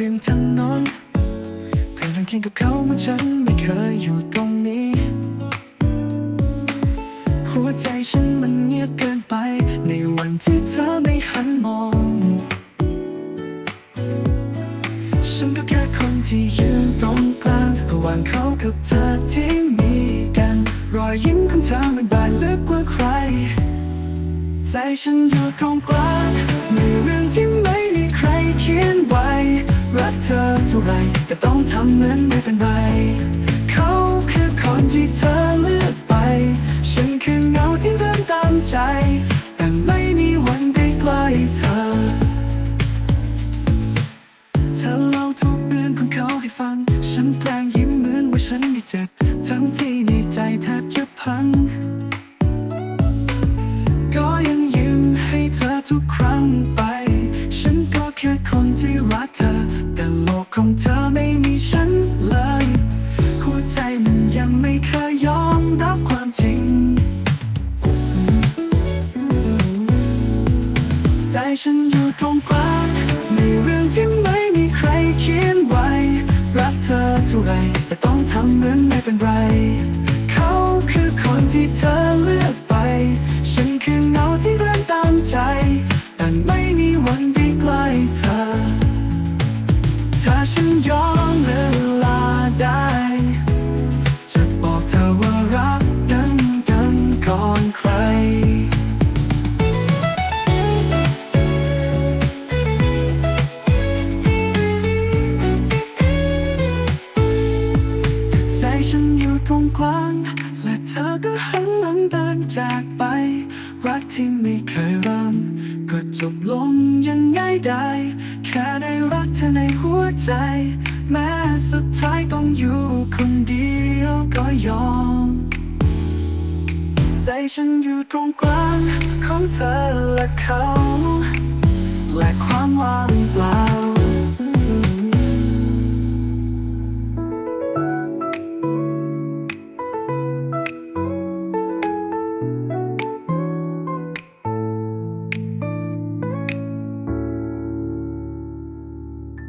ริมถนนเธอนั่งเคียกับเขาเมื่อฉันไม่เคยอยู่ตรงนี้ หัวใจฉันมันเงียบเกินไป ในวันที่เธอไม่หันมอง ฉันก็แค่คนที่ยืนตรงกลางระหว่างเขากับเธอที่มีกัน รอยยิ้มของเธอมันบานลึกกว่าใคร ใจฉันอยู่ตรงกลาง ไร แต่ต้องทำเหมือนไม่เป็นไร เขาคือคนที่เธอเลือกไป ฉันคือเงาที่เดินตามใจ แต่ไม่มีวันได้ใกล้เธอ เธอเล่าทุกเรื่องของเขาให้ฟัง ฉันแปลงยิ้มเหมือนว่าฉันไม่เจ็บ ของเธอไม่มีฉันเลย หัวใจมันยังไม่เคยยอมรับความจริง ใจฉันอยู่ตรงกลาง อยู่ตรงกลาง และเธอก็หันหลังเดินจากไป รักที่ไม่เคยเริ่มก็จบลงยังไงได้ แค่ได้รักเธอในหัวใจ แม้สุดท้ายต้องอยู่คนเดียวก็ยอม ใจฉันอยู่ตรงกลางของเธอและเขา และความว่างเปล่า